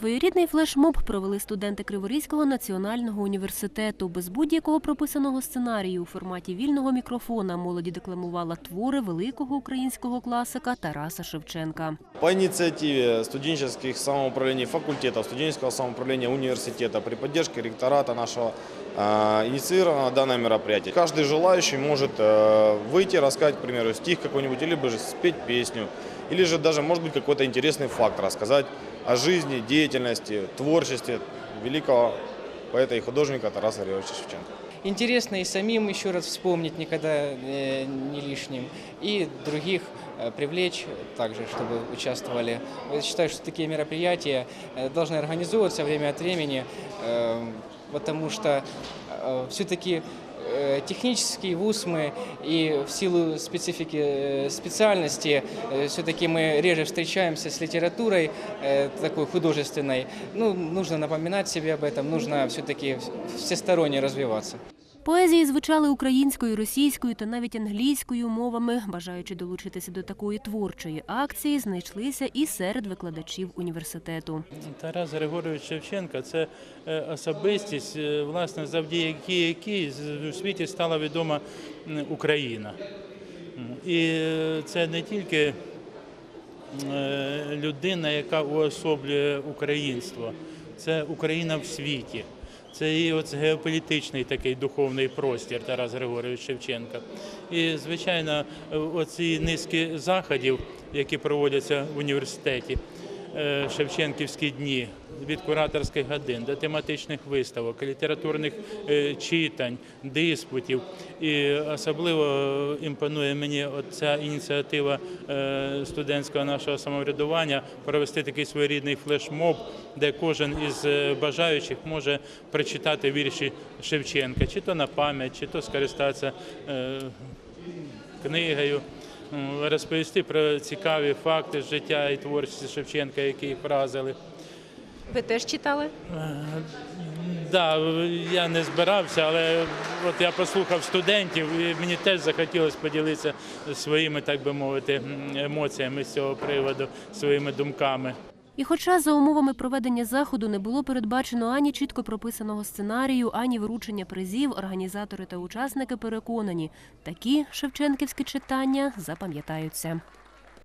Своєрідний флешмоб провели студенти Криворізького національного університету. Без будь-якого прописаного сценарію у форматі вільного мікрофона молоді декламувала твори великого українського класика Тараса Шевченка. По инициативе студенческих самоуправлений факультетов, студенческого самоуправления университета при поддержке ректората нашего э, инициировано данное мероприятие. Каждый желающий может э, выйти, рассказать, к примеру, стих какой-нибудь, или же спеть песню, или же даже, может быть, какой-то интересный факт рассказать О жизни, деятельности, творчестве великого поэта и художника Тараса Григорьевича Шевченко. Интересно и самим еще раз вспомнить никогда э, не лишним, и других э, привлечь также, чтобы участвовали. Я считаю, что такие мероприятия э, должны организовываться время от времени, потому что все-таки технический вуз мы и в силу специфики э, специальности все-таки мы реже встречаемся с литературой э, такой художественной. Ну, нужно напоминать себе об этом, нужно все-таки всесторонне развиваться. Поезії звучали українською, російською та навіть англійською мовами. Бажаючи долучитися до такої творчої акції, знайшлися і серед викладачів університету. Тарас Григорович Шевченка це е, особистість, е, власне, завдяки якій у світі стала відома Україна. І е, це не тільки людина, яка уособлює українство, це Україна в світі. Це і от геополітичний такий духовний простір Тарас Григорович Шевченка. І, звичайно, оці низки заходів, які проводяться в університеті, Шевченківські дні від кураторських годин до тематичних виставок, літературних е, читань, диспутів. І особливо імпонує мені ця ініціатива е, студентського нашого самоврядування провести такий своєрідний флешмоб, де кожен із е, бажаючих може прочитати вірші Шевченка, чи то на пам'ять, чи то скористатися е, книгою. Розповісти про цікаві факти з життя і творчості Шевченка, які їх вразили. Ви теж читали? Да, я не збирався, але от я послухав студентів, і мені теж захотілося поділитися своїми, так би мовити, емоціями з цього приводу, своїми думками. І хоча за умовами проведення заходу не було передбачено ані чітко прописаного сценарію, ані вручення призів, організатори та учасники переконані, такі шевченківські читання запам'ятаються.